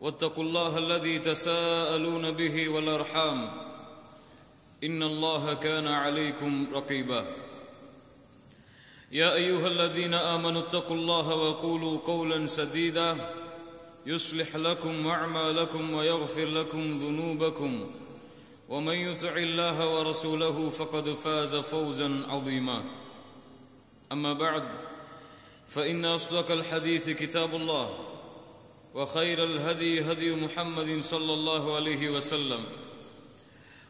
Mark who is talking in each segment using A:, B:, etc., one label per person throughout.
A: واتقوا الله الذي تساءلون به والأرحام. إن الله كان عليكم رقيبا. يا أيها الذين آمنوا اتقوا الله وقولوا قولا سديدا. يصلح لكم أعمالكم ويغفر لكم ذنوبكم. ومن يطع الله ورسوله فقد فاز فوزا عظيما. أما بعد فإن أصدق الحديث كتاب الله. وخير الهدي هدي محمد صلى الله عليه وسلم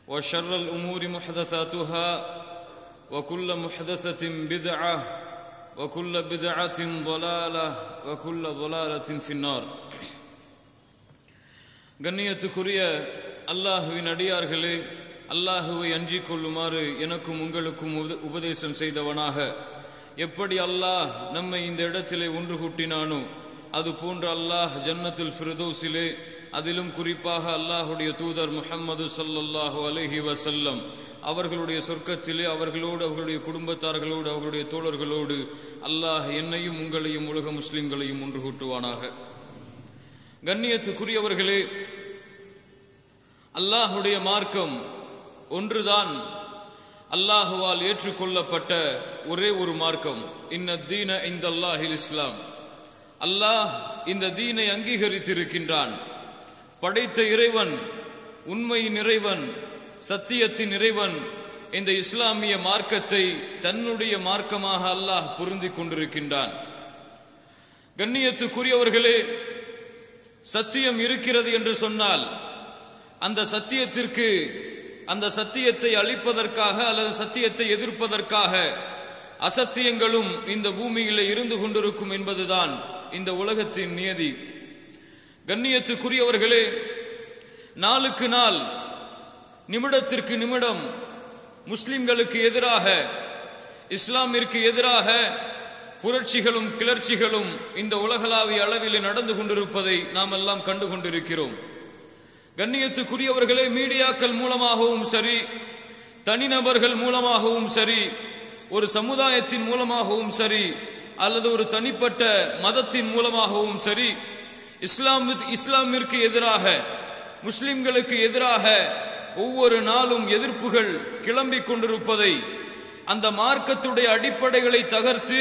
A: وشر الامور محدثاتها وكل محدثه بدعه وكل بدعه ضلاله وكل ضلاله في النار கண்ணியத்துக்குரிய அல்லாஹுவின் அடியார்களே அல்லாஹுவை அஞ்சிக் கொள்ளுமாறு எனக்கும் உங்களுக்கும் உப- உபதேசம் செய்தவனாக எப்படி அல்லாஹ் நம்மை இந்த இடத்திலே ஒன்று கூட்டினானோ அது போன்ற அல்லாஹ் ஜன்னத்துல் ஃபிர்தௌஸிலே அதிலும் குறிப்பாக அல்லாஹுடைய தூதர் முஹம்மது ஸல்லல்லாஹு அலஹி வசல்லம் அவர்களுடைய சொர்க்கத்திலே அவர்களோடு அவர்களுடைய குடும்பத்தார்களோடு அவர்களுடைய தோழர்களோடு அல்லாஹ் என்னையும் உங்களையும் உலக முஸ்லிம்களையும் ஒன்று கூட்டுவானாக. கண்ணியத்துக்குரியவர்களே அல்லாஹுடைய மார்க்கம் ஒன்றுதான். அல்லாஹுவால் ஏற்றுக்கொள்ளப்பட்ட ஒரே ஒரு மார்க்கம். இன்ன தீன இந்த அல்லாஹில் இஸ்லாம். அல்லாஹ் இந்த தீனை அங்கீகரித்திருக்கின்றான். படைத்த இறைவன் உண்மையின் இறைவன் சத்தியத்தின் இறைவன் இந்த இஸ்லாமிய மார்க்கத்தை தன்னுடைய மார்க்கமாக அல்லாஹ் பொருந்திக் கொண்டிருக்கின்றான். கண்ணியத்துக்குரியவர்களே சத்தியம் இருக்கிறது என்று சொன்னால் அந்த சத்தியத்திற்கு அந்த சத்தியத்தை அழிப்பதற்காக அல்லது சத்தியத்தை எதிர்ப்பதற்காக அசத்தியங்களும் இந்த பூமியில இருந்து கொண்டிருக்கும் என்பதுதான் இந்த உலகத்தின் நியதி. கண்ணியத்துக்குரியவர்களே நாளுக்கு நாள் நிமிடத்திற்கு நிமிடம் முஸ்லிம்களுக்கு எதிராக இஸ்லாமிற்கு எதிராக புரட்சிகளும் கிளர்ச்சிகளும் இந்த உலகளாவிய அளவில் நடந்து கொண்டிருப்பதை நாம் எல்லாம் கண்டு கொண்டிருக்கிறோம் கண்ணியத்துக்குரியவர்களே மீடியாக்கள் மூலமாகவும் சரி தனிநபர்கள் மூலமாகவும் சரி ஒரு சமுதாயத்தின் மூலமாகவும் சரி அல்லது ஒரு தனிப்பட்ட மதத்தின் மூலமாகவும் சரி இஸ்லாம் இஸ்லாமிற்கு எதிராக முஸ்லிம்களுக்கு எதிராக ஒவ்வொரு நாளும் எதிர்ப்புகள் கிளம்பி கொண்டிருப்பதை அந்த மார்க்கத்துடைய அடிப்படைகளை தகர்த்து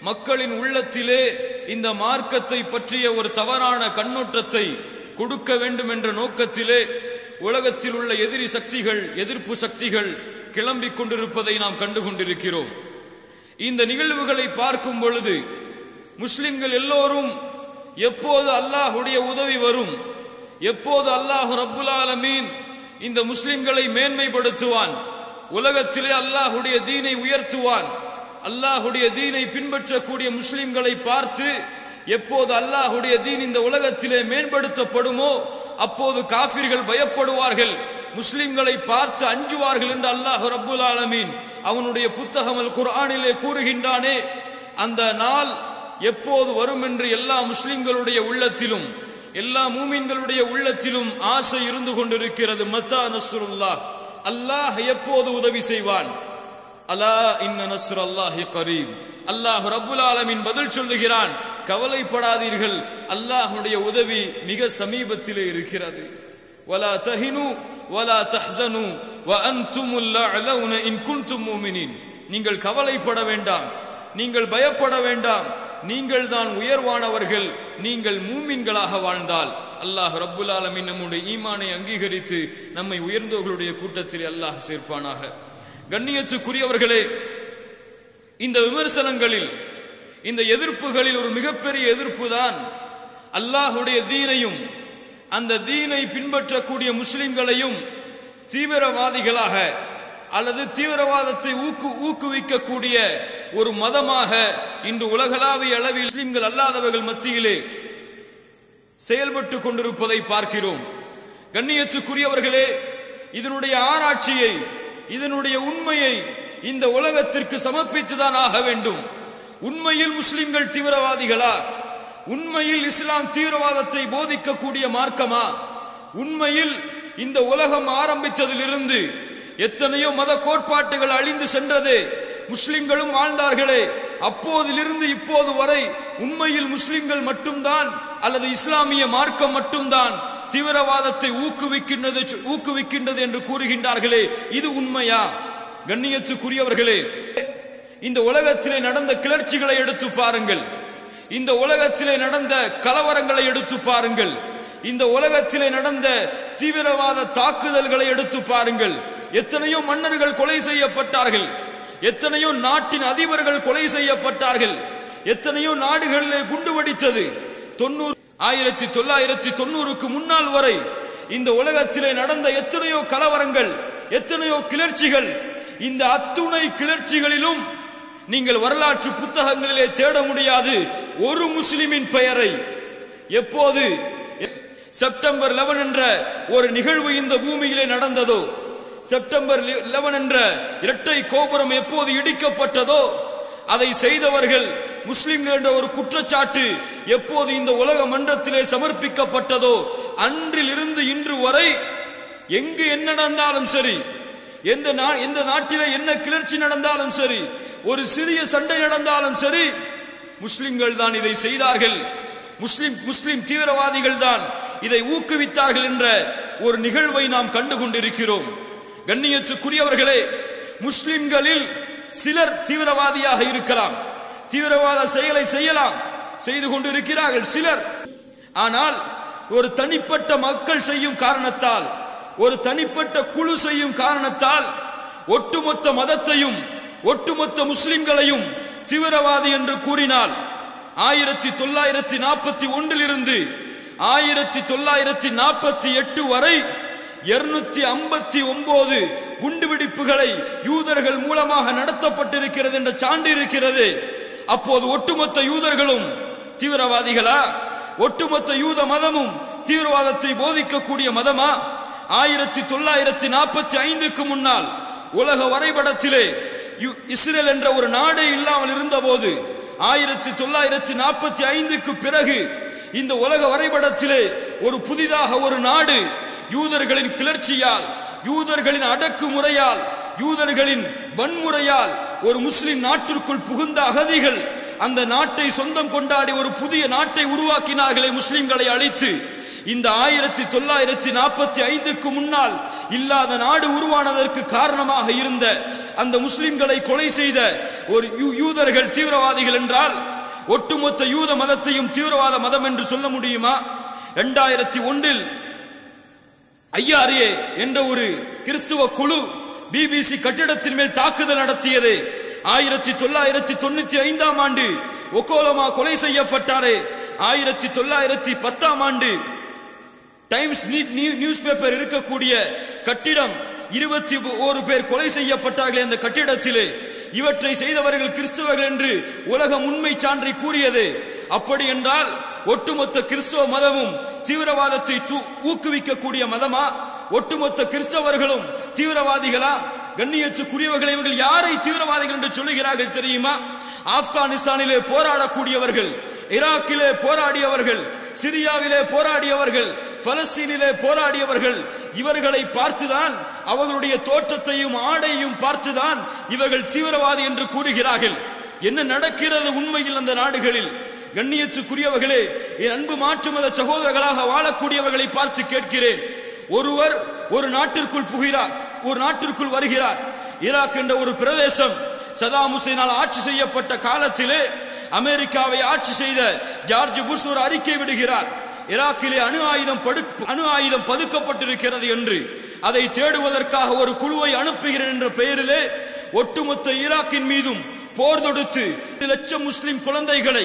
A: மக்களின் உள்ளத்திலே இந்த மார்க்கத்தை பற்றிய ஒரு தவறான கண்ணோட்டத்தை கொடுக்க வேண்டும் என்ற நோக்கத்திலே உலகத்தில் உள்ள எதிரி சக்திகள் எதிர்ப்பு சக்திகள் கிளம்பிக் கொண்டிருப்பதை நாம் கண்டு கொண்டிருக்கிறோம் இந்த நிகழ்வுகளை பார்க்கும் பொழுது முஸ்லிம்கள் எல்லோரும் எப்போது அல்லாஹுடைய உதவி வரும்? எப்போது அல்லாஹ் ரப்புல் ஆலமீன் இந்த முஸ்லிம்களை மேன்மைப்படுத்துவான்? உலகத்திலே அல்லாஹுடைய தீனை உயர்த்துவான்? அல்லாஹுடைய தீனை பின்பற்றக்கூடிய முஸ்லிம்களை பார்த்து எப்போது அல்லாஹுடைய தீன் இந்த உலகத்திலே மேம்படுத்தப்படுமோ அப்போது காபிர்கள் பயப்படுவார்கள். முஸ்லிம்களை பார்த்து அஞ்சுவார்கள் என்று அல்லாஹ் ரபுல் ஆலமீன் அவனுடைய புத்தகம் குரானிலே குர்ஆனிலே கூறுகின்றானே அந்த நாள் எப்போது வரும் என்று எல்லா முஸ்லிம்களுடைய உள்ளத்திலும் எல்லா மூமின்களுடைய உள்ளத்திலும் ஆசை இருந்து கொண்டிருக்கிறது. மத்தா நசுருல்லா அல்லாஹ் எப்போது உதவி செய்வான்? அலா இன்ன நசுர் அல்லாஹி கரீம். அல்லாஹ் ரபுல் ஆலமின் பதில் சொல்லுகிறான் கவலைப்படாதீர்கள் அல்லாஹ்வுடைய உதவி மிக சமீபத்திலே இருக்கிறது. வலா தஹினு வலா تحزنوا وأنتم الأعلون إن كنتم مؤمنين நீங்கள் கவலைப்பட வேண்டாம் நீங்கள் பயப்பட வேண்டாம் நீங்கள் தான் உயர்வானவர்கள் நீங்கள் மூமின்களாக வாழ்ந்தால். அல்லாஹ் ரப்புல் ஆலமின் நம்முடைய ஈமானை அங்கீகரித்து நம்மை உயர்ந்தவர்களுடைய கூட்டத்தில் அல்லாஹ் சேர்ப்பானாக. கண்ணியத்துக்குரியவர்களே இந்த விமர்சனங்களில் இந்த எதிர்ப்புகளில் ஒரு மிகப்பெரிய எதிர்ப்பு தான் அல்லாஹுடைய தீனையும் அந்த தீனை பின்பற்றக்கூடிய முஸ்லிம்களையும் தீவிரவாதிகளாக அல்லது தீவிரவாதத்தை ஊக்கு ஊக்குவிக்கக்கூடிய ஒரு மதமாக இன்று உலகளாவிய அளவில் முஸ்லிம்கள் அல்லாதவர்கள் மத்தியிலே செயல்பட்டு கொண்டிருப்பதை பார்க்கிறோம். கண்ணியத்துக்குரியவர்களே இதனுடைய ஆராய்ச்சியை இதனுடைய உண்மையை இந்த உலகத்திற்கு சமர்ப்பித்துதான் ஆக வேண்டும். உண்மையில் முஸ்லிம்கள் தீவிரவாதிகளா? உண்மையில் இஸ்லாம் தீவிரவாதத்தை போதிக்கக்கூடிய மார்க்கமா? உண்மையில் இந்த உலகம் ஆரம்பித்ததிலிருந்து எத்தனையோ மத கோட்பாட்டுகள் அழிந்து சென்றதே. முஸ்லிம்களும் வாழ்ந்தார்களே. அப்போதிலிருந்து இப்போது வரை உண்மையில் முஸ்லிம்கள் மட்டும்தான் அல்லது இஸ்லாமிய மார்க்கம் மட்டும்தான் தீவிரவாதத்தை ஊக்குவிக்கின்றது ஊக்குவிக்கின்றது என்று கூறுகின்றார்களே. இது உண்மையா? கண்ணியத்துக்குரியவர்களே இந்த உலகத்திலே நடந்த கிளர்ச்சிகளை எடுத்து பாருங்கள். இந்த உலகத்திலே நடந்த கலவரங்களை எடுத்து பாருங்கள். இந்த உலகத்திலே நடந்த தீவிரவாத தாக்குதல்களை எடுத்து பாருங்கள். எத்தனையோ மன்னர்கள் கொலை செய்யப்பட்டார்கள். எத்தனையோ நாட்டின் அதிபர்கள் கொலை செய்யப்பட்டார்கள். எத்தனையோ நாடுகளிலே குண்டு வெடித்தது. தொண்ணூறு ஆயிரத்தி தொள்ளாயிரத்தி தொண்ணூறுக்கு முன்னால் வரை இந்த உலகத்திலே நடந்த எத்தனையோ கலவரங்கள் எத்தனையோ கிளர்ச்சிகள் இந்த அத்துணை கிளர்ச்சிகளிலும் நீங்கள் வரலாற்று புத்தகங்களிலே தேட முடியாது. ஒரு முஸ்லிமின் பெயரை. எப்போது? செப்டம்பர் 11 என்ற ஒரு நிகழ்வு இந்த பூமியிலே நடந்ததோ? செப்டம்பர் 11 என்ற இரட்டை கோபுரம் எப்போது இடிக்கப்பட்டதோ? அதை செய்தவர்கள் முஸ்லிம் என்ற ஒரு குற்றச்சாட்டு எப்போது இந்த உலக மன்றத்திலே சமர்ப்பிக்கப்பட்டதோ? அன்றிலிருந்து இன்று வரை எங்கு என்ன நடந்தாலும் சரி எந்த நா- எந்த நாட்டிலே என்ன கிளர்ச்சி நடந்தாலும் சரி ஒரு சிறிய சண்டை நடந்தாலும் சரி முஸ்லிம்கள் தான் இதை செய்தார்கள். முஸ்லிம் முஸ்லிம் தீவிரவாதிகள் தான் இதை ஊக்குவித்தார்கள் என்ற ஒரு நிகழ்வை நாம் கண்டு கொண்டிருக்கிறோம் கண்ணியத்துக்குரியவர்களே முஸ்லிம்களில் சிலர் தீவிரவாதியாக இருக்கலாம். தீவிரவாத செயலை செய்யலாம் செய்து கொண்டிருக்கிறார்கள் சிலர். ஆனால் ஒரு தனிப்பட்ட மக்கள் செய்யும் காரணத்தால் ஒரு தனிப்பட்ட குழு செய்யும் காரணத்தால் ஒட்டுமொத்த மதத்தையும் ஒட்டுமொத்த முஸ்லிம்களையும் தீவிரவாதி என்று கூறினால் ஆயிரத்தி தொள்ளாயிரத்தி நாற்பத்தி ஒன்றிலிருந்து ஆயிரத்தி தொள்ளாயிரத்தி நாற்பத்தி எட்டு வரை இருநூத்தி ஐம்பத்தி ஒன்பது குண்டுவெடிப்புகளை யூதர்கள் மூலமாக நடத்தப்பட்டிருக்கிறது என்ற சான்று இருக்கிறது. அப்போது ஒட்டுமொத்த யூதர்களும் தீவிரவாதிகளா? ஒட்டுமொத்த யூத மதமும் தீவிரவாதத்தை போதிக்கக்கூடிய மதமா? ஆயிரத்தி தொள்ளாயிரத்தி நாற்பத்தி ஐந்துக்கு முன்னால் உலக வரைபடத்திலே இஸ்ரேல் என்ற ஒரு நாடே இல்லாமல் இருந்தபோது ஆயிரத்தி தொள்ளாயிரத்தி நாற்பத்தி ஐந்துக்கு பிறகு இந்த உலக வரைபடத்திலே ஒரு புதிதாக ஒரு நாடு யூதர்களின் கிளர்ச்சியால் யூதர்களின் அடக்குமுறையால் யூதர்களின் வன்முறையால் ஒரு முஸ்லிம் நாட்டிற்குள் புகுந்த அகதிகள் அந்த நாட்டை சொந்தம் கொண்டாடி ஒரு புதிய நாட்டை உருவாக்கினார்களே முஸ்லிம்களை அழித்து இந்த ஆயிரத்தி தொள்ளாயிரத்தி நாற்பத்தி ஐந்துக்கு முன்னால் இல்லாத நாடு உருவானதற்கு காரணமாக இருந்த அந்த முஸ்லிம்களை கொலை செய்த ஒரு யூ- யூதர்கள் தீவிரவாதிகள் என்றால் ஒட்டுமொத்த யூத மதத்தையும் தீவிரவாத மதம் என்று சொல்ல முடியுமா? இரண்டாயிரத்தி ஒன்றில் ஐயாரியே என்ற ஒரு கிறிஸ்துவ குழு பிபிசி கட்டிடத்தின் மேல் தாக்குதல் நடத்தியது. ஆயிரத்தி தொள்ளாயிரத்தி தொண்ணூத்தி ஐந்தாம் ஆண்டு ஒகோலமா கொலை செய்யப்பட்டாரே. ஆயிரத்தி தொள்ளாயிரத்தி பத்தாம் ஆண்டு டைம்ஸ் நியூஸ் பேப்பர் இருக்கக்கூடிய கட்டிடம் இருபத்தி ஒரு பேர் கொலை செய்யப்பட்டார்கள் அந்த கட்டிடத்திலே. இவற்றை செய்தவர்கள் கிறிஸ்தவர்கள் என்று உலகம் உண்மை சான்றை கூறியது. அப்படி என்றால் ஒட்டுமொத்த கிறிஸ்தவ மதமும் தீவிரவாதத்தை ஊக்குவிக்கக்கூடிய மதமா? ஒட்டுமொத்த கிறிஸ்தவர்களும் தீவிரவாதிகளா? கண்ணியத்துக்குரியவர்கள் இவர்கள் யாரை தீவிரவாதிகள் என்று சொல்லுகிறார்கள் தெரியுமா? ஆப்கானிஸ்தானிலே போராடக்கூடியவர்கள் ஈராக்கிலே போராடியவர்கள் சிரியாவிலே போராடியவர்கள் பலஸ்தீனிலே போராடியவர்கள் இவர்களை பார்த்துதான் அவர்களுடைய தோற்றத்தையும் ஆடையும் பார்த்துதான் இவர்கள் தீவிரவாதி என்று கூறுகிறார்கள். என்ன நடக்கிறது உண்மையில் அந்த நாடுகளில்? கண்ணியத்துக்குரியவர்களே என் அன்பு மாற்று மத சகோதரர்களாக வாழக்கூடியவர்களை பார்த்து கேட்கிறேன். ஒருவர் ஒரு நாட்டிற்குள் புகிறார் ஒரு நாட்டிற்குள் வருகிறார். ஈராக் என்ற ஒரு பிரதேசம் சதாம் ஹுசைனால் ஆட்சி செய்யப்பட்ட காலத்திலே அமெரிக்காவை ஆட்சி செய்த ஜார்ஜ் புஷ் ஒரு அறிக்கை விடுகிறார். ஈராக்கிலே அணு ஆயுதம் அணு ஆயுதம் பதுக்கப்பட்டிருக்கிறது என்று. அதை தேடுவதற்காக ஒரு குழுவை அனுப்புகிறேன் என்ற பெயரிலே ஒட்டுமொத்த ஈராக்கின் மீதும் போர் தொடுத்து லட்சம் முஸ்லிம் குழந்தைகளை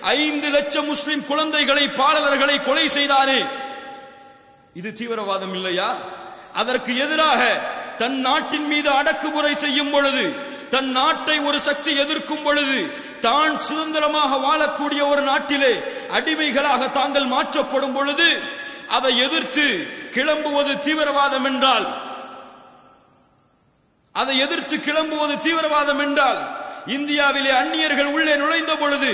A: ஐந்து லட்சம் முஸ்லிம் குழந்தைகளை பாலவர்களை கொலை செய்தாரே. இது தீவிரவாதம் இல்லையா? அதற்கு எதிராக தன் நாட்டின் மீது அடக்குமுறை செய்யும் பொழுது தன் நாட்டை ஒரு சக்தி எதிர்க்கும் பொழுது தான் சுதந்திரமாக வாழக்கூடிய ஒரு நாட்டிலே அடிமைகளாக தாங்கள் மாற்றப்படும் பொழுது அதை எதிர்த்து கிளம்புவது தீவிரவாதம் என்றால் அதை எதிர்த்து கிளம்புவது தீவிரவாதம் என்றால் இந்தியாவிலே அந்நியர்கள் உள்ளே நுழைந்த பொழுது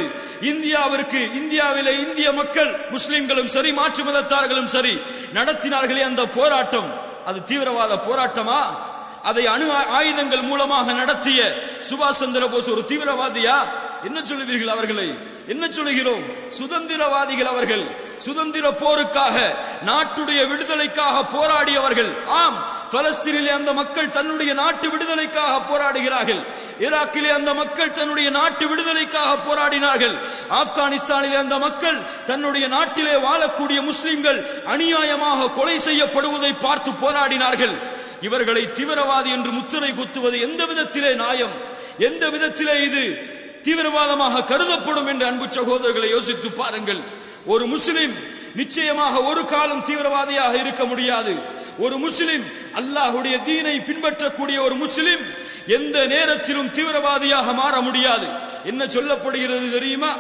A: இந்தியாவிற்கு இந்தியாவிலே இந்திய மக்கள் முஸ்லிம்களும் சரி மாற்று மதத்தார்களும் சரி நடத்தினார்களே அந்த போராட்டம். அது தீவிரவாத போராட்டமா? அதை அணு ஆயுதங்கள் மூலமாக நடத்திய சுபாஷ் சந்திர போஸ் ஒரு தீவிரவாதியா? என்ன சொல்லுவீர்கள் அவர்களை? என்ன சொல்லுகிறோம்? சுதந்திரவாதிகள் அவர்கள் சுதந்திர போருக்காக நாட்டுடைய விடுதலைக்காக போராடியவர்கள். ஆம் பலஸ்தீனிலே அந்த மக்கள் தன்னுடைய நாட்டு விடுதலைக்காக போராடுகிறார்கள். ஈராக்கிலே அந்த மக்கள் தன்னுடைய நாட்டு விடுதலைக்காக போராடினார்கள். ஆப்கானிஸ்தானிலே அந்த மக்கள் தன்னுடைய நாட்டிலே வாழக்கூடிய முஸ்லிம்கள் அநியாயமாக கொலை செய்யப்படுவதை பார்த்து போராடினார்கள். இவர்களை தீவிரவாதி என்று முத்திரை குத்துவது எந்த விதத்திலே நியாயம்? எந்த விதத்திலே இது தீவிரவாதமாக கருதப்படும் என்று அன்பு சகோதரர்களை யோசித்து பாருங்கள். ஒரு முஸ்லிம் நிச்சயமாக ஒரு காலம் தீவிரவாதியாக இருக்க முடியாது. ஒரு முஸ்லிம் அல்லாஹுடைய தீனை பின்பற்றக்கூடிய ஒரு முஸ்லிம் எந்த நேரத்திலும் தீவிரவாதியாக மாற முடியாது. என்ன சொல்லப்படுகிறது தெரியுமா?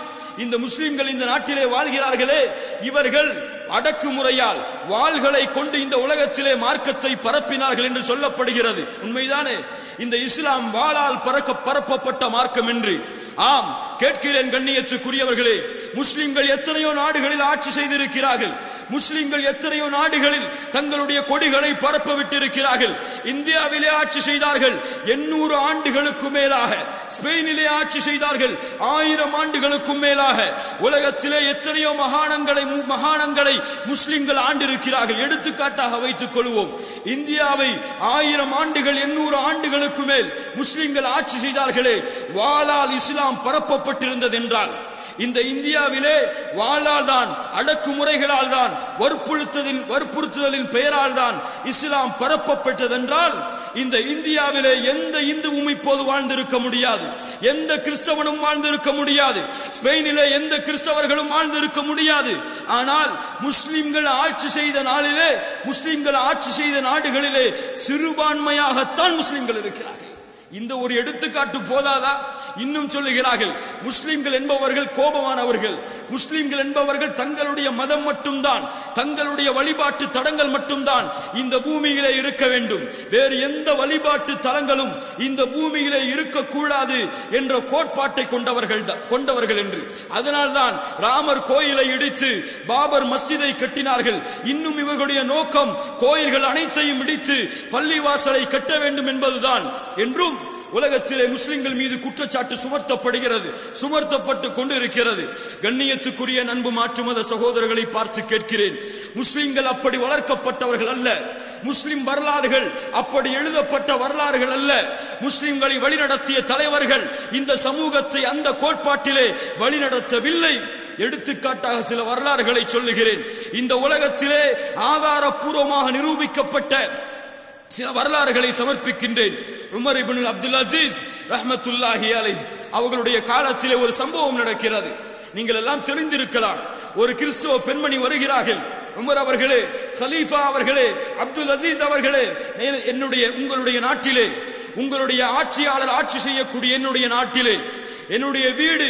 A: இந்த முஸ்லிம்கள் இந்த நாட்டிலே வாழ்கிறார்களே இவர்கள் அடக்குமுறையால் வாள்களை கொண்டு இந்த உலகத்திலே மார்க்கத்தை பரப்பினார்கள் என்று சொல்லப்படுகிறது. உண்மைதானே? இந்த இஸ்லாம் வாளால் பறக்க பரப்பப்பட்ட மார்க்கம் என்று ஆம் கேட்கிறேன் கண்ணியத்துக்குரியவர்களே முஸ்லிம்கள் எத்தனையோ நாடுகளில் ஆட்சி செய்திருக்கிறார்கள். முஸ்லிம்கள் எத்தனையோ நாடுகளில் தங்களுடைய கொடிகளை பரப்ப விட்டிருக்கிறார்கள் இந்தியாவிலே ஆட்சி செய்தார்கள். எண்ணூறு ஆண்டுகளுக்கு மேலாக. ஸ்பெயினிலே ஆட்சி செய்தார்கள். ஆயிரம் ஆண்டுகளுக்கும் மேலாக. உலகத்திலே எத்தனையோ மகாணங்களை மகாணங்களை முஸ்லிம்கள் ஆண்டிருக்கிறார்கள். எடுத்துக்காட்டாக வைத்துக் கொள்வோம். இந்தியாவை ஆயிரம் ஆண்டுகள் எண்ணூறு ஆண்டுகளுக்கு மேல் முஸ்லிம்கள் ஆட்சி செய்தார்களே. வாலால் இஸ்லாம் பரப்பப்பட்டிருந்தது என்றால் இந்த இந்தியாவிலே வாழால் தான் அடக்குமுறைகளால் தான் வற்புறுத்ததின் வற்புறுத்துதலின் பெயரால் தான் இஸ்லாம் பரப்பப்பட்டதென்றால் இந்த இந்தியாவிலே எந்த இந்துவும் இப்போது வாழ்ந்திருக்க முடியாது எந்த கிறிஸ்தவனும் வாழ்ந்திருக்க முடியாது ஸ்பெயினிலே எந்த கிறிஸ்தவர்களும் வாழ்ந்திருக்க முடியாது. ஆனால் முஸ்லிம்கள் ஆட்சி செய்த நாளிலே முஸ்லிம்கள் ஆட்சி செய்த நாடுகளிலே சிறுபான்மையாகத்தான் முஸ்லிம்கள் இருக்கிறார்கள். இந்த ஒரு எடுத்துக்காட்டு போதாதா? இன்னும் சொல்லுகிறார்கள் முஸ்லிம்கள் என்பவர்கள் கோபமானவர்கள். முஸ்லிம்கள் என்பவர்கள் தங்களுடைய மதம் மட்டும்தான் தங்களுடைய வழிபாட்டு தடங்கள் மட்டும்தான் இந்த பூமியிலே இருக்க வேண்டும். வேறு எந்த வழிபாட்டு தலங்களும் இந்த பூமியிலே இருக்கக்கூடாது என்ற கோட்பாட்டை கொண்டவர்கள் தான்- கொண்டவர்கள் என்று. அதனால்தான் ராமர் கோயிலை இடித்து பாபர் மஸ்ஜிதை கட்டினார்கள். இன்னும் இவர்களுடைய நோக்கம் கோயில்கள் அனைத்தையும் இடித்து பள்ளிவாசலை கட்ட வேண்டும் என்பதுதான் என்றும் உலகத்திலே முஸ்லிம்கள் மீது குற்றச்சாட்டு சுமர்த்தப்படுகிறது சுமர்த்தப்பட்டு கொண்டிருக்கிறது. கண்ணியத்துக்குரிய நண்பு மாற்று மத சகோதரர்களை பார்த்து கேட்கிறேன். முஸ்லிம்கள் அப்படி வளர்க்கப்பட்டவர்கள் அல்ல. முஸ்லிம் வரலாறுகள் அப்படி எழுதப்பட்ட வரலாறுகள் அல்ல. முஸ்லிம்களை வழிநடத்திய தலைவர்கள் இந்த சமூகத்தை அந்த கோட்பாட்டிலே வழிநடத்தவில்லை. எடுத்துக்காட்டாக சில வரலாறுகளை சொல்லுகிறேன். இந்த உலகத்திலே ஆதாரப்பூர்வமாக நிரூபிக்கப்பட்ட சில வரலாறுகளை சமர்ப்பிக்கின்றேன். உமர் இப்னு அப்துல் அசீஸ் ரஹமத்துல்லாஹி அலை அவர்களுடைய காலத்திலே ஒரு சம்பவம் நடக்கிறது. நீங்கள் எல்லாம் தெரிந்திருக்கலாம். ஒரு கிறிஸ்துவ பெண்மணி வருகிறார்கள். உமர் அவர்களே சலீஃபா அவர்களே அப்துல் அசீஸ் அவர்களே என்னுடைய உங்களுடைய நாட்டிலே உங்களுடைய ஆட்சியாளர் ஆட்சி செய்யக்கூடிய என்னுடைய நாட்டிலே என்னுடைய வீடு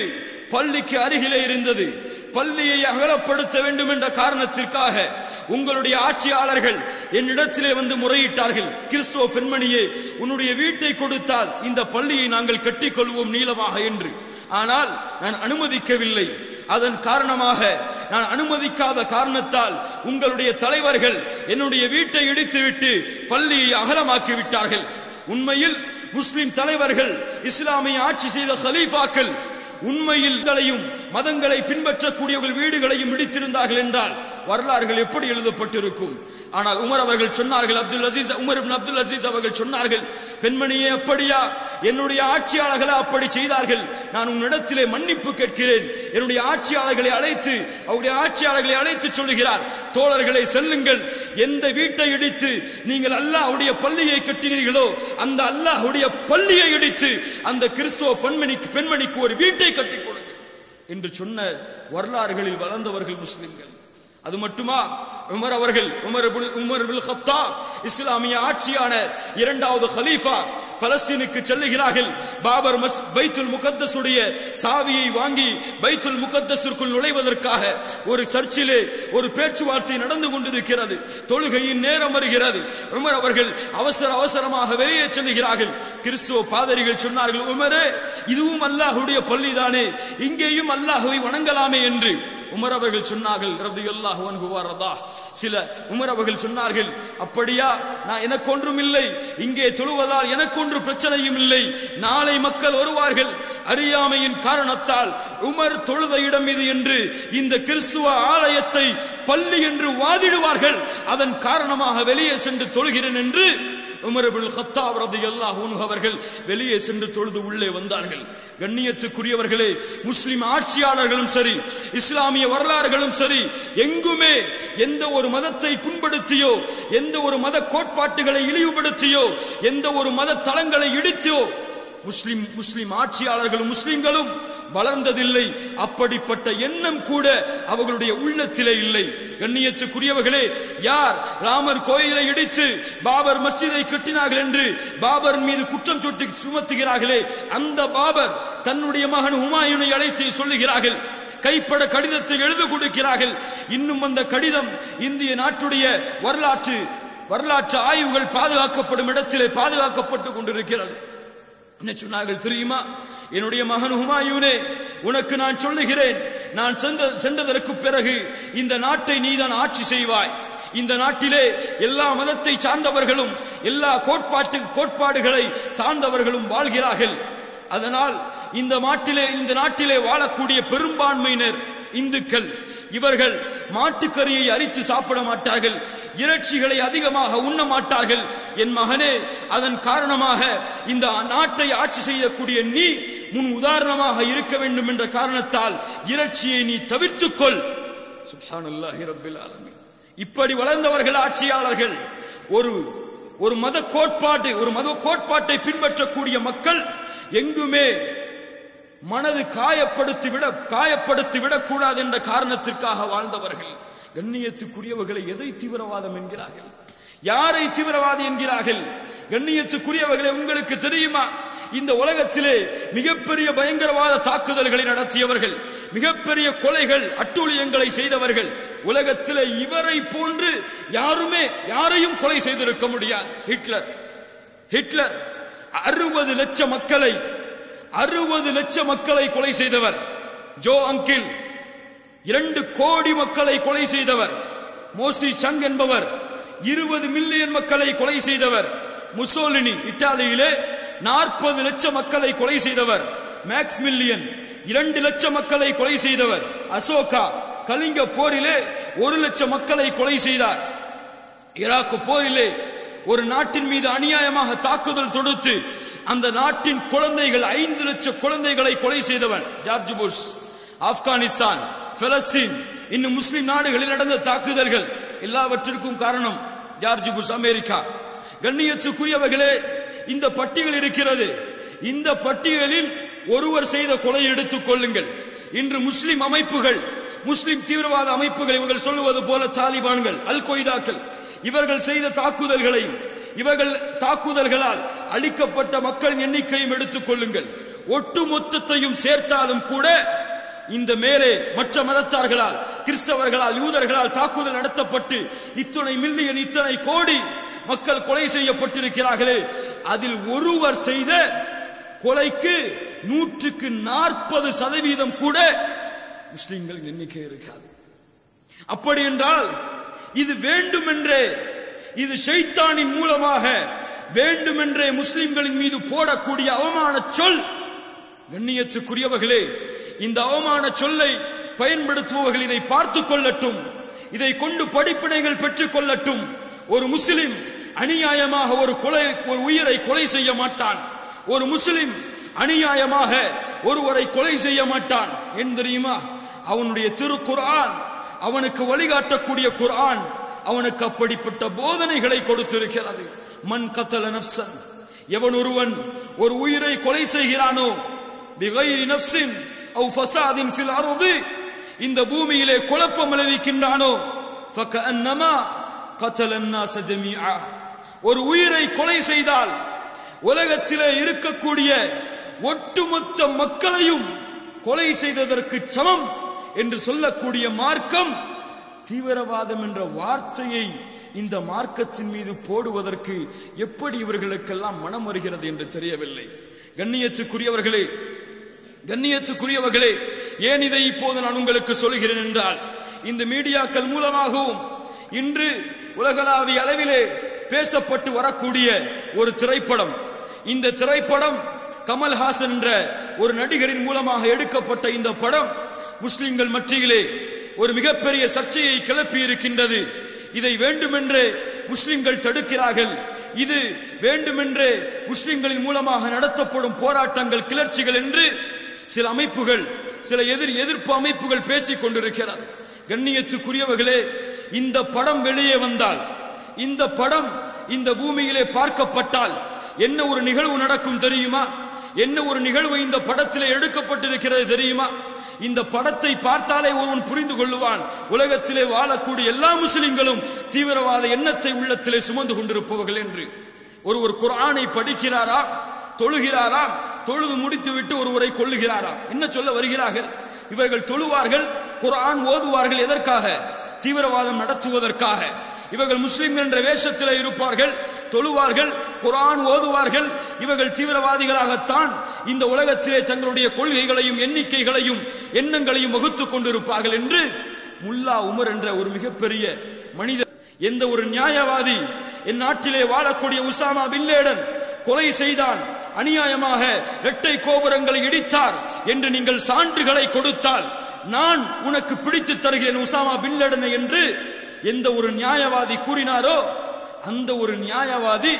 A: பள்ளிக்கு அருகிலே இருந்தது. பள்ளியை அகலப்படுத்த வேண்டும் என்ற காரணத்திற்காக உங்களுடைய ஆட்சியாளர்கள் என்னிடத்திலே வந்து முறையிட்டார்கள். கிறிஸ்துவ பெண்மணியே உன்னுடைய வீட்டை கொடுத்தால் இந்த பள்ளியை நாங்கள் கட்டிக்கொள்வோம் நீளமாக என்று. ஆனால் நான் அனுமதிக்கவில்லை. அதன் காரணமாக நான் அனுமதிக்காத காரணத்தால் உங்களுடைய தலைவர்கள் என்னுடைய வீட்டை இடித்துவிட்டு பள்ளியை அகலமாக்கி விட்டார்கள் உண்மையில் முஸ்லிம் தலைவர்கள் இஸ்லாமிய ஆட்சி செய்த ஹலீஃபாக்கள் உண்மையில் மதங்களை பின்பற்றக்கூடியவர்கள் வீடுகளையும் இடித்திருந்தார்கள் என்றால் வரலாறுகள் எப்படி எழுதப்பட்டிருக்கும்? ஆனால் உமர் அவர்கள் சொன்னார்கள் Abdul Aziz Umar Abdul Aziz அவர்கள் சொன்னார்கள் பெண்மணியே அப்படியா? என்னுடைய ஆட்சியாளர்களை அப்படி செய்தார்கள். நான் உன்னிடத்திலே மன்னிப்பு கேட்கிறேன். என்னுடைய ஆட்சியாளர்களை அழைத்து அவருடைய ஆட்சியாளர்களை அழைத்து சொல்லுகிறார். தோழர்களை செல்லுங்கள். எந்த வீட்டை இடித்து நீங்கள் அல்லாஹுடைய பள்ளியை கட்டினீர்களோ அந்த அல்லாஹ்வுடைய பள்ளியை இடித்து அந்த கிறிஸ்துவ பெண்மணிக்கு பெண்மணிக்கு ஒரு வீட்டை கட்டி கொடுங்கள். என்று சொன்ன வரலாறுகளில் வளர்ந்தவர்கள் முஸ்லிம்கள். அது மட்டுமா? உமர் அவர்கள் உமர் உமர் ஹத்தா இஸ்லாமிய ஆட்சியான இரண்டாவது ஹலீஃபா பலஸ்தீனுக்கு செல்லுகிறார்கள். பாபர் மஸ் பைத்துல் முகத்தஸுடைய சாவியை வாங்கி பைத்துல் முகத்தஸிற்குள் நுழைவதற்காக ஒரு சர்ச்சிலே ஒரு பேச்சுவார்த்தை நடந்து கொண்டிருக்கிறது. தொழுகையின் நேரம் வருகிறது. உமர் அவர்கள் அவசர அவசரமாக வெளியே செல்லுகிறார்கள் கிறிஸ்துவ பாதிரிகள் சொன்னார்கள் உமரே இதுவும் அல்லாஹுடைய பள்ளிதானே. இங்கேயும் அல்லாஹுவை வணங்கலாமே என்று. உமர் அவர்கள் சொன்னார்கள் ரலியல்லாஹு அன்ஹு சில உமர் அவர்கள் சொன்னார்கள் அப்படியா நான் எனக்கு ஒன்றும் இல்லை இங்கே தொழுவதால் எனக்கு ஒன்று பிரச்சனையும் இல்லை நாளை மக்கள் வருவார்கள். அறியாமையின் காரணத்தால் உமர் தொழுத இடம் இது என்று இந்த கிறிஸ்துவ ஆலயத்தை பள்ளி என்று வாதிடுவார்கள். அதன் காரணமாக வெளியே சென்று தொழுகிறேன் என்று உமரபுல் இப்னு கத்தாப் ரலியல்லாஹு அவர்கள் வெளியே சென்று தொழுது உள்ளே வந்தார்கள். கண்ணியத்துக்குரியவர்களே முஸ்லிம் ஆட்சியாளர்களும் சரி இஸ்லாமிய வரலாறுகளும் சரி எங்குமே எந்த ஒரு மதத்தை புண்படுத்தியோ எந்த ஒரு மத கோட்பாட்டுகளை இழிவுபடுத்தியோ எந்த ஒரு மத தளங்களை இடித்தோ முஸ்லிம் முஸ்லிம் ஆட்சியாளர்களும் முஸ்லிம்களும் வளர்ந்ததில்லை. அப்படிப்பட்ட எண்ணம் கூட அவர்களுடைய உள்ளத்திலே இல்லை. கண்ணியத்துக்குரியவர்களே யார் ராமர் கோயிலை இடித்து பாபர் மஸ்ஜிதை கட்டினார்கள் என்று பாபர் மீது குற்றம் சுட்டி சுமத்துகிறார்களே அந்த பாபர் தன்னுடைய மகன் ஹுமாயூனை அழைத்து சொல்லுகிறார்கள். கைப்பட கடிதத்தை எழுத கொடுக்கிறார்கள். இன்னும் அந்த கடிதம் இந்திய நாட்டுடைய வரலாற்று வரலாற்று ஆய்வுகள் பாதுகாக்கப்படும் இடத்திலே பாதுகாக்கப்பட்டுக் கொண்டிருக்கிறது. என்ன சொன்னார்கள் தெரியுமா? என்னுடைய மகன் ஹுமாயூனே உனக்கு நான் சொல்லுகிறேன் நான் சென்ற சென்றதற்கு பிறகு இந்த நாட்டை நீதான் ஆட்சி செய்வாய். இந்த நாட்டிலே எல்லா மதத்தை சார்ந்தவர்களும் எல்லா கோட்பாட்டு கோட்பாடுகளை சார்ந்தவர்களும் வாழ்கிறார்கள். அதனால் இந்த நாட்டிலே இந்த நாட்டிலே வாழக்கூடிய பெரும்பான்மையினர் இந்துக்கள். இவர்கள் மாட்டுக்கறியை அரித்து சாப்பிட மாட்டார்கள் இறைச்சிகளை அதிகமாக உண்ண மாட்டார்கள். என் மகனே அதன் காரணமாக இந்த நாட்டை ஆட்சி செய்யக்கூடிய நீ முன் உதாரணமாக இருக்க வேண்டும் என்ற காரணத்தால் இறைச்சியை நீ தவிர்த்துக் கொள் சுப்ஹானல்லாஹி ரப்பில் ஆலமீன். இப்படி வளர்ந்தவர்கள் ஆட்சியாளர்கள் ஒரு ஒரு மத கோட்பாடு ஒரு மத கோட்பாட்டை பின்பற்றக்கூடிய மக்கள் எங்குமே மனது காயப்படுத்தி விட காயப்படுத்தி விடக்கூடாது என்ற காரணத்திற்காக வாழ்ந்தவர்கள். கண்ணியத்துக்குரியவர்களை எதை தீவிரவாதம் என்கிறார்கள்? யாரை தீவிரவாதி என்கிறார்கள்? கண்ணியத்துக்குரியவர்களை உங்களுக்கு தெரியுமா? இந்த உலகத்திலே மிகப்பெரிய பயங்கரவாத தாக்குதல்களை நடத்தியவர்கள் மிகப்பெரிய கொலைகள் அட்டூழியங்களை செய்தவர்கள் உலகத்திலே இவரை போன்று யாருமே யாரையும் கொலை செய்திருக்க முடியாது. ஹிட்லர் ஹிட்லர் அறுபது லட்ச மக்களை அறுபது லட்ச மக்களை கொலை செய்தவர். ஜோ அங்கில் இரண்டு கோடி மக்களை கொலை செய்தவர். மோசி சங் என்பவர் இருபது மில்லியன் மக்களை கொலை செய்தவர். முசோலினி இத்தாலியிலே நாற்பது லட்சம் மக்களை கொலை செய்தவர். மேக்ஸ் மில்லியன் இரண்டு லட்சம் மக்களை கொலை செய்தவர். அசோகா கலிங்க போரிலே ஒரு லட்சம் மக்களை கொலை செய்தார். ஈராக் போரிலே ஒரு நாட்டின் மீது அநியாயமாக தாக்குதல் தொடுத்து அந்த நாட்டின் குழந்தைகள் ஐந்து லட்சம் குழந்தைகளை கொலை செய்தவன். ஜார்ஜ் புஷ் ஆப்கானிஸ்தான் பலஸ்தீன் இன்னும் முஸ்லிம் நாடுகளில் நடந்த தாக்குதல்கள் எல்லாவற்றிற்கும் காரணம் ஜார்ஜ் புஷ் அமெரிக்கா. கண்ணியத்துக்குரியவர்களே இந்த பட்டியல் இருக்கிறது. இந்த பட்டியலில் ஒருவர் செய்த கொலை எடுத்துக் கொள்ளுங்கள். இன்று முஸ்லிம் அமைப்புகள் முஸ்லிம் தீவிரவாத அமைப்புகள் இவர்கள் சொல்லுவது போல தாலிபான்கள் அல் கொய்தாக்கள் இவர்கள் செய்த தாக்குதல்களையும் இவர்கள் தாக்குதல்களால் அளிக்கப்பட்ட மக்கள் எண்ணிக்கையும் எடுத்துக் கொள்ளுங்கள். ஒட்டுமொத்தத்தையும் சேர்த்தாலும் கூட இந்த மேலே மற்ற மதத்தார்களால் கிறிஸ்தவர்களால் யூதர்களால் தாக்குதல் நடத்தப்பட்டு இத்துணை மில்லியன் இத்தனை கோடி மக்கள் கொலை செய்யப்பட்டிருக்கிறார்களே. அதில் ஒருவர் செய்த கொலைக்கு நூற்றுக்கு நாற்பது சதவீதம் கூட முஸ்லிம்கள் எண்ணிக்கை இருக்காது. அப்படி என்றால் இது வேண்டுமென்றே இது ஷைத்தானின் மூலமாக வேண்டுமென்றே முஸ்லிம்களின் மீது போடக்கூடிய அவமான சொல் கண்ணியத்துக்குரியவர்களே இந்த அவமான சொல்லை பயன்படுத்துபவர்கள் இதை பார்த்துக் கொள்ளட்டும். இதை கொண்டு படிப்பினைகள் பெற்றுக் கொள்ளட்டும். ஒரு முஸ்லிம் அநியாயமாக ஒரு கொலை ஒரு உயிரை கொலை செய்ய மாட்டான். ஒரு முஸ்லிம் அநியாயமாக ஒருவரை கொலை செய்ய மாட்டான். ஏன் தெரியுமா? அவனுடைய திருக்குர்ஆன் அவனுக்கு வழிகாட்டக்கூடிய குர்ஆன் அவனுக்கு அப்படிப்பட்ட போதனைகளை கொடுத்திருக்கிறது. மண் கத்தல நப்சன் எவன் ஒருவன் ஒரு உயிரை கொலை செய்கிறானோ பிகைரி நப்சின் அவ் ஃபசாதின் ஃபில் அருது இந்த பூமியிலே குழப்பம் விளைவிக்கின்றானோ ஃபக்க அன்னமா கத்தலன்னா சஜமியா ஒரு உயிரை கொலை செய்தால் உலகத்திலே இருக்கக்கூடிய ஒட்டுமொத்த மக்களையும் கொலை செய்ததற்கு சமம் என்று சொல்லக்கூடிய மார்க்கம் தீவிரவாதம் என்ற வார்த்தையை இந்த மார்க்கத்தின் மீது போடுவதற்கு எப்படி இவர்களுக்கெல்லாம் மனம் வருகிறது என்று தெரியவில்லை. கண்ணியத்துக்குரியவர்களே கண்ணியத்துக்குரியவர்களே ஏன் இதை இப்போது நான் உங்களுக்கு சொல்கிறேன் என்றால் இந்த மீடியாக்கள் மூலமாகவும் இன்று உலகளாவிய அளவிலே பேசப்பட்டு வரக்கூடிய ஒரு திரைப்படம். இந்த திரைப்படம் கமல்ஹாசன் என்ற ஒரு நடிகரின் மூலமாக எடுக்கப்பட்ட இந்த படம் முஸ்லிம்கள் மத்தியிலே ஒரு மிகப்பெரிய சர்ச்சையை கிளப்பி இருக்கின்றது. இதை வேண்டுமென்றே முஸ்லிம்கள் தடுக்கிறார்கள். இது வேண்டுமென்றே முஸ்லிம்களின் மூலமாக நடத்தப்படும் போராட்டங்கள் கிளர்ச்சிகள் என்று சில அமைப்புகள் சில எதிர் எதிர்ப்பு அமைப்புகள் பேசிக் கொண்டிருக்கிறார் கண்ணியத்துக்குரியவர்களே இந்த படம் வெளியே வந்தால் இந்த படம் இந்த பூமியிலே பார்க்கப்பட்டால் என்ன ஒரு நிகழ்வு நடக்கும் தெரியுமா? என்ன ஒரு நிகழ்வு இந்த படத்திலே எடுக்கப்பட்டிருக்கிறது தெரியுமா? இந்த படத்தை பார்த்தாலே ஒருவன் புரிந்து கொள்ளுவான். உலகத்திலே வாழக்கூடிய எல்லா முஸ்லிம்களும் தீவிரவாத எண்ணத்தை உள்ளத்திலே சுமந்து கொண்டிருப்பவர்கள் என்று. ஒருவர் குரானை படிக்கிறாரா? தொழுகிறாரா? தொழுது முடித்துவிட்டு ஒருவரை கொள்ளுகிறாரா என்ன சொல்ல வருகிறார்கள்? இவர்கள் தொழுவார்கள் குரான் ஓதுவார்கள் எதற்காக? தீவிரவாதம் நடத்துவதற்காக. இவர்கள் முஸ்லிம் என்ற வேஷத்தில் இருப்பார்கள் தொழுவார்கள் குரான் ஓதுவார்கள். இவர்கள் தீவிரவாதிகளாகத்தான் இந்த உலகத்திலே தங்களுடைய கொள்கைகளையும் எண்ணிக்கைகளையும் எண்ணங்களையும் வகுத்துக் கொண்டிருப்பார்கள் என்று முல்லா உமர் என்ற ஒரு மிகப்பெரிய மனிதர் எந்த ஒரு நியாயவாதி என் நாட்டிலே வாழக்கூடிய உசாமா பில்லேடன் கொலை செய்தான் அநியாயமாக இரட்டை கோபுரங்களை இடித்தார் என்று நீங்கள் சான்றுகளை கொடுத்தால் நான் உனக்கு பிடித்து தருகிறேன் உசாமா பில்லேடனை என்று எந்த ஒரு நியாயவாதி கூறினாரோ அந்த ஒரு நியாயவாதி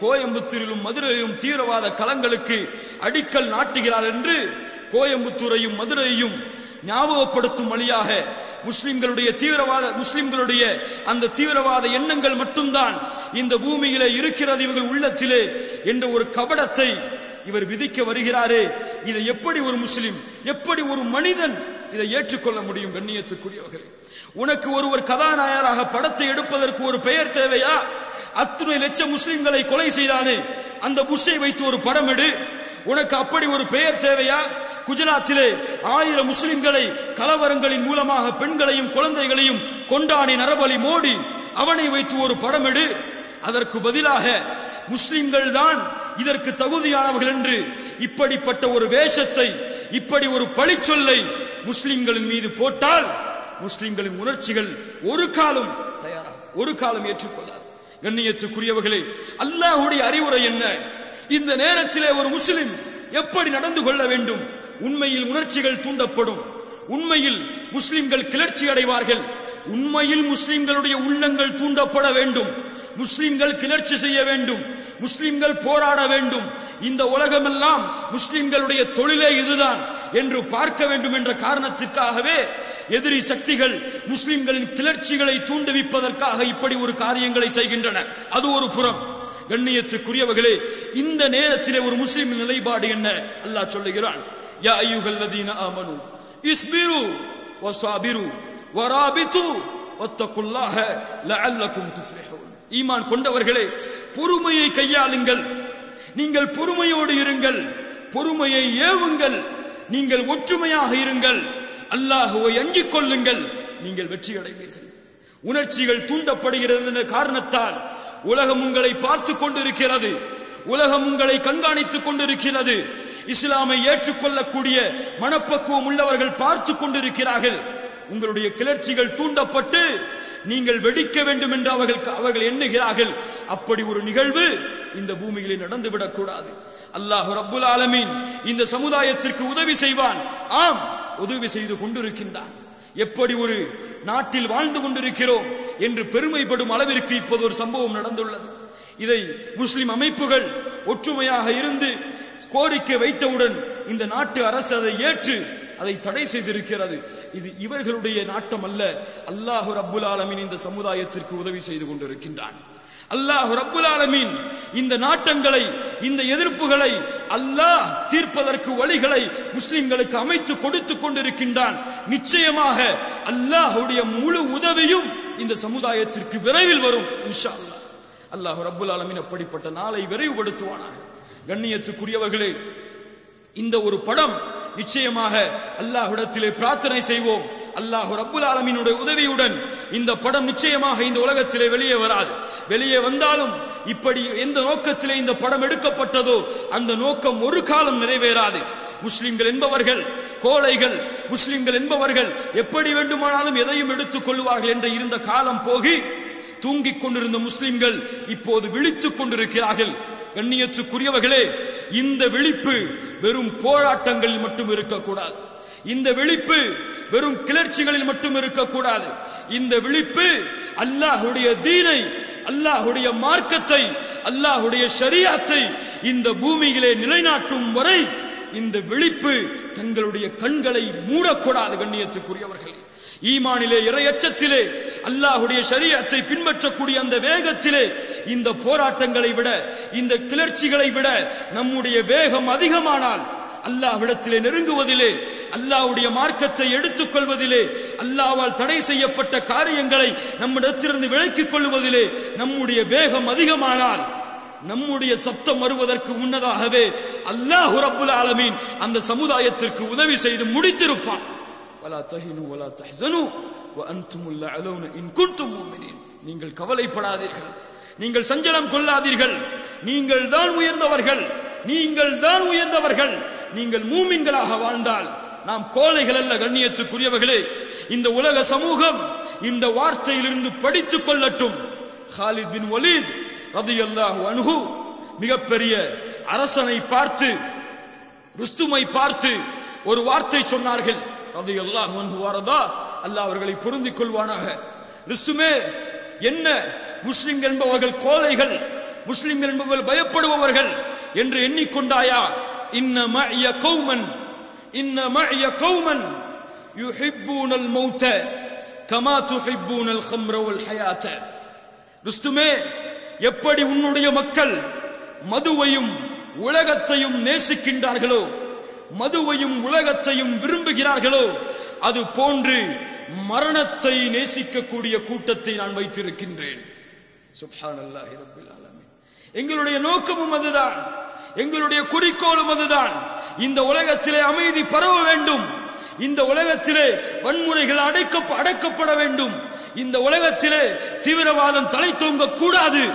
A: கோயம்புத்தூரிலும் மதுரையிலும் தீவிரவாத களங்களுக்கு அடிக்கல் நாட்டுகிறார் என்று கோயம்புத்தூரையும் மதுரையையும் ஞாபகப்படுத்தும் வழியாக முஸ்லிம்களுடைய தீவிரவாத முஸ்லிம்களுடைய அந்த தீவிரவாத எண்ணங்கள் மட்டும்தான் இந்த பூமியிலே இருக்கிறது இவர்கள் உள்ளத்திலே என்ற ஒரு கபடத்தை இவர் விதிக்க வருகிறாரே. இதை எப்படி ஒரு முஸ்லிம் எப்படி ஒரு மனிதன் இதை ஏற்றுக்கொள்ள முடியும்? கண்ணியத்துக்குரியவர்களே. உனக்கு ஒருவர் கதாநாயகராக படத்தை எடுப்பதற்கு ஒரு பெயர் தேவையா? அத்துணை லட்சம் முஸ்லிம்களை கொலை செய்தானே? அந்த புஷை வைத்து ஒரு படம் எடு. உனக்கு அப்படி ஒரு பெயர் தேவையா? குஜராத்திலே ஆயிரம் முஸ்லிம்களை கலவரங்களின் மூலமாக பெண்களையும் குழந்தைகளையும் கொண்டாடி நரபலி மோடி அவனை வைத்து ஒரு படம் எடு. அதற்கு பதிலாக முஸ்லிம்கள் தான் இதற்கு தகுதியானவர்கள் என்று இப்படிப்பட்ட ஒரு வேஷத்தை இப்படி ஒரு பழிச்சொல்லை முஸ்லிம்களின் மீது போட்டால் முஸ்லிம்களின் உணர்ச்சிகள் ஒரு காலம் தயாரா ஒரு காலம் ஏற்றுக்கொள்ளார் கண்ணியத்துக்குரியவர்களே அல்லாஹுடைய அறிவுரை என்ன? இந்த நேரத்திலே ஒரு முஸ்லிம் எப்படி நடந்து கொள்ள வேண்டும்? உண்மையில் உணர்ச்சிகள் தூண்டப்படும். உண்மையில் முஸ்லிம்கள் கிளர்ச்சி அடைவார்கள். உண்மையில் முஸ்லிம்களுடைய உள்ளங்கள் தூண்டப்பட வேண்டும். முஸ்லிம்கள் கிளர்ச்சி செய்ய வேண்டும். முஸ்லிம்கள் போராட வேண்டும். இந்த உலகமெல்லாம் முஸ்லிம்களுடைய தொழிலே இதுதான் என்று பார்க்க வேண்டும் என்ற காரணத்திற்காகவே எதிரி சக்திகள் முஸ்லிம்களின் கிளர்ச்சிகளை தூண்டுவிப்பதற்காக இப்படி ஒரு காரியங்களை செய்கின்றன. அது ஒரு புறம். கண்ணியத்துக்குரியவர்களே இந்த நேரத்திலே ஒரு முஸ்லிம் நிலைப்பாடு என்ன? அல்லாஹ் சொல்லுகிறான் யா ஐயுகல்லதீன ஆமனு இஸ்பிரு வசாபிரு வராபித்து வத்தகுல்லாஹ லஅல்லக்கும் துஃப்லிஹூன். ஈமான் கொண்டவர்களே பொறுமையை கையாளுங்கள். நீங்கள் பொறுமையோடு இருங்கள். பொறுமையை ஏவுங்கள். நீங்கள் ஒற்றுமையாக இருங்கள். அல்லாஹுவை அஞ்சிக் கொள்ளுங்கள். நீங்கள் வெற்றி அடைவீர்கள் உணர்ச்சிகள் தூண்டப்படுகிறது என்ற காரணத்தால் உலகம் உங்களை பார்த்து கொண்டிருக்கிறது. உலகம் உங்களை கண்காணித்துக் கொண்டிருக்கிறது. இஸ்லாமை ஏற்றுக்கொள்ளக்கூடிய மனப்பக்குவம் உள்ளவர்கள் பார்த்து கொண்டிருக்கிறார்கள். உங்களுடைய கிளர்ச்சிகள் தூண்டப்பட்டு நீங்கள் வெடிக்க வேண்டும் என்று அவர்கள் அவர்கள் எண்ணுகிறார்கள். அப்படி ஒரு நிகழ்வு இந்த பூமியில் நடந்துவிடக் கூடாது அல்லாஹு ரப்புல் ஆலமீன் இந்த சமுதாயத்திற்கு உதவி செய்வான். ஆம். உதவி செய்து கொண்டிருக்கின்றான். எப்படி ஒரு நாட்டில் வாழ்ந்து கொண்டிருக்கிறோம் என்று பெருமைப்படும் அளவிற்கு இப்போது ஒரு சம்பவம் நடந்துள்ளது. இதை முஸ்லிம் அமைப்புகள் ஒற்றுமையாக இருந்து கோரிக்கை வைத்தவுடன் இந்த நாட்டு அரசு அதை ஏற்று அதை தடை செய்திருக்கிறது. இது இவர்களுடைய நாட்டம் அல்ல அல்லாஹு ரப்புல் ஆலமின் இந்த சமுதாயத்திற்கு உதவி செய்து கொண்டிருக்கின்றான். அல்லாஹ் ரப்புல் ஆலமீன் இந்த நாட்டங்களை இந்த எதிர்ப்புகளை அல்லாஹ் தீர்ப்பதற்கு வழிகளை முஸ்லிம்களுக்கு அமைத்து கொடுத்து கொண்டிருக்கின்றான். நிச்சயமாக அல்லாஹுடைய முழு உதவியும் இந்த சமுதாயத்திற்கு விரைவில் வரும் இன்ஷா அல்லாஹ். அல்லாஹ் ரப்புல் ஆலமீன் அப்படிப்பட்ட நாளை விரைவுபடுத்துவானாக. கண்ணியத்துக்குரியவர்களே இந்த ஒரு படம் நிச்சயமாக அல்லாஹ்விடத்திலே பிரார்த்தனை செய்வோம். அல்லாஹ் ரப்புல் ஆலமீனுடைய உதவியுடன் இந்த படம் நிச்சயமாக இந்த உலகத்திலே வெளியே வராது. வெளியே வந்தாலும் இப்படி எந்த நோக்கத்திலே இந்த படம் எடுக்கப்பட்டதோ அந்த நோக்கம் ஒரு காலம் நிறைவேறாது. முஸ்லிம்கள் என்பவர்கள் கோழைகள் முஸ்லிம்கள் என்பவர்கள் எப்படி வேண்டுமானாலும் எதையும் எடுத்துக் கொள்வார்கள் என்று இருந்த காலம் போகி தூங்கிக் கொண்டிருந்த முஸ்லிம்கள் இப்போது விழித்துக் கொண்டிருக்கிறார்கள். கண்ணியத்துக்குரியவர்களே இந்த விழிப்பு வெறும் போராட்டங்களில் மட்டும் இருக்கக்கூடாது. இந்த விழிப்பு வெறும் கிளர்ச்சிகளில் மட்டும் இருக்கக்கூடாது. இந்த விழிப்பு அல்லாஹுடைய தீனை அல்லாஹுடைய மார்க்கத்தை அல்லாஹுடைய ஷரியாத்தை இந்த பூமியிலே நிலைநாட்டும் வரை இந்த விழிப்பு தங்களுடைய கண்களை மூடக்கூடாது கண்ணியத்துக்குரியவர்களே. ஈமானிலே இறையச்சத்திலே அல்லாஹுடைய சரியத்தை பின்பற்றக்கூடிய அந்த வேகத்திலே இந்த போராட்டங்களை விட இந்த கிளர்ச்சிகளை விட நம்முடைய வேகம் அதிகமானால் அல்லாஹ்விடத்திலே நெருங்குவதிலே அல்லாஹ்வுடைய மார்க்கத்தை எடுத்துக் கொள்வதிலே அல்லாவால் தடை செய்யப்பட்ட காரியங்களை நம்மிடத்திலிருந்து விலக்கிக் கொள்வதிலே நம்முடைய வேகம் அதிகமானால் நம்முடைய சப்தம் வருவதற்கு முன்னதாகவே அல்லாஹு ரப்புல் ஆலமீன் அந்த சமுதாயத்திற்கு உதவி செய்து முடித்திருப்பான். வலா தஹினு வலா தஹ்சனு இன் குன்தும் முஃமினீன். நீங்கள் கவலைப்படாதீர்கள். நீங்கள் சஞ்சலம் கொள்ளாதீர்கள். நீங்கள் தான் உயர்ந்தவர்கள். நீங்கள் தான் உயர்ந்தவர்கள். நீங்கள் மூமின்களாக வாழ்ந்தால் நாம் கோழைகள் அல்ல கண்ணியத்துக்குரியவர்களே. இந்த உலக சமூகம் இந்த வார்த்தையிலிருந்து படித்துக் கொள்ளட்டும். ஹாலித் பின் ஒலீத் ரதி அல்லாஹ் அணுகு மிகப்பெரிய அரசனை பார்த்து ருஸ்துமை பார்த்து ஒரு வார்த்தை சொன்னார்கள். அது அல்லாஹ் வரதா அல்லாஹ் அவர்களை பொருந்திக் கொள்வானாக. ருஸ்துமே என்ன முஸ்லிம்கள் என்பவர்கள் கோழைகள் முஸ்லிம்கள் என்பவர்கள் பயப்படுபவர்கள் என்று எண்ணிக்கொண்டாயா? இன்ன மைய கௌமன் இன்ன மஅய கௌமன் யுஹிப்பூனல் மௌத கமா துஹிப்பூனல் ஹம்ர வல் ஹயாத ரிஸ்துமே எப்படி உன்னுடைய மக்கள் மதுவையும் உலகத்தையும் நேசிக்கின்றார்களோ மதுவையும் உலகத்தையும் விரும்புகிறார்களோ அது போன்று மரணத்தை நேசிக்கக்கூடிய கூட்டத்தை நான் வைத்திருக்கின்றேன். சுப்ஹானல்லாஹி ரப்பில் ஆலமீன். எங்களுடைய நோக்கமும் அதுதான். எங்களுடைய குறிக்கோளும் அதுதான். இந்த உலகத்திலே அமைதி பரவ வேண்டும். இந்த உலகத்திலே வன்முறைகள் அடைக்க அடக்கப்பட வேண்டும். இந்த உலகத்திலே தீவிரவாதம் தலை தோங்க கூடாது.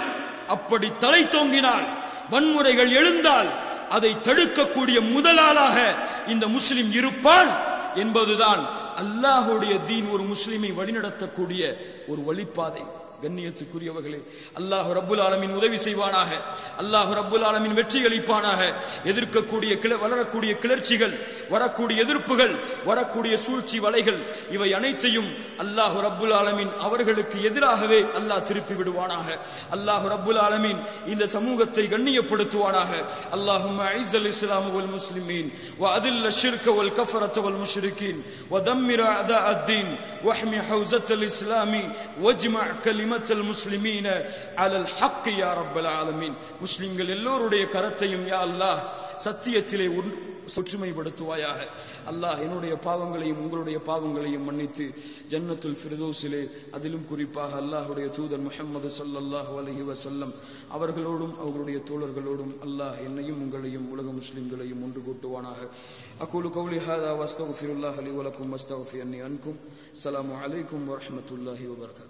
A: அப்படி தலை தோங்கினால் வன்முறைகள் எழுந்தால் அதை தடுக்கக்கூடிய முதலாளாக இந்த முஸ்லிம் இருப்பான் என்பதுதான் அல்லாஹுடைய தீன் ஒரு முஸ்லிமை வழிநடத்தக்கூடிய ஒரு வழிப்பாதை. கண்ணியத்துக்குரியவர்களே அல்லாஹ் ரப்புல் ஆலமின் உதவி செய்வானாக அல்லாஹ் ரப்புல் ஆலமின் வெற்றி அளிப்பானாக எதிர்க்கக்கூடிய கிள வளரக்கூடிய கிளர்ச்சிகள் வரக்கூடிய எதிர்ப்புகள் வரக்கூடிய சூழ்ச்சி வலைகள் இவை அனைத்தையும் அல்லாஹ் ரப்புல் ஆலமின் அவர்களுக்கு எதிராகவே அல்லாஹ் திருப்பி விடுவானாக அல்லாஹ் ரப்புல் ஆலமின் இந்த சமூகத்தை கண்ணியப்படுத்துவானாக அல்லாஹும் ஐஸ் அல் இஸ்லாம் வல் முஸ்லிமீன் وأذل الشرك والكفرة والمشركين ودمر أعداء الدين واحمي حوزة الإسلام واجمع كلمة நிஅமத்தல் முஸ்லிமீன அலல் ஹக் யா ரப்பல் ஆலமீன். முஸ்லிம்கள் எல்லோருடைய கரத்தையும் யா அல்லாஹ் சத்தியத்திலே ஒற்றுமைப்படுத்துவாயாக. அல்லாஹ் என்னுடைய பாவங்களையும் உங்களுடைய பாவங்களையும் மன்னித்து ஜன்னத்துல் ஃபிரதோஸிலே அதிலும் குறிப்பாக அல்லாஹுடைய தூதர் முஹம்மது சல்லாஹூ அலஹி வசல்லம் அவர்களோடும் அவர்களுடைய தோழர்களோடும் அல்லாஹ் என்னையும் உங்களையும் உலக முஸ்லிம்களையும் ஒன்று கூட்டுவானாக. அக்கூலு கௌலி ஹாதா வஸ்தகுஃபிருல்லாஹ் அலி வலக்கும் வஸ்தகுஃபி அன்னி அன்கும். அலாம் வரமத்துல்லாஹி வபர்காத்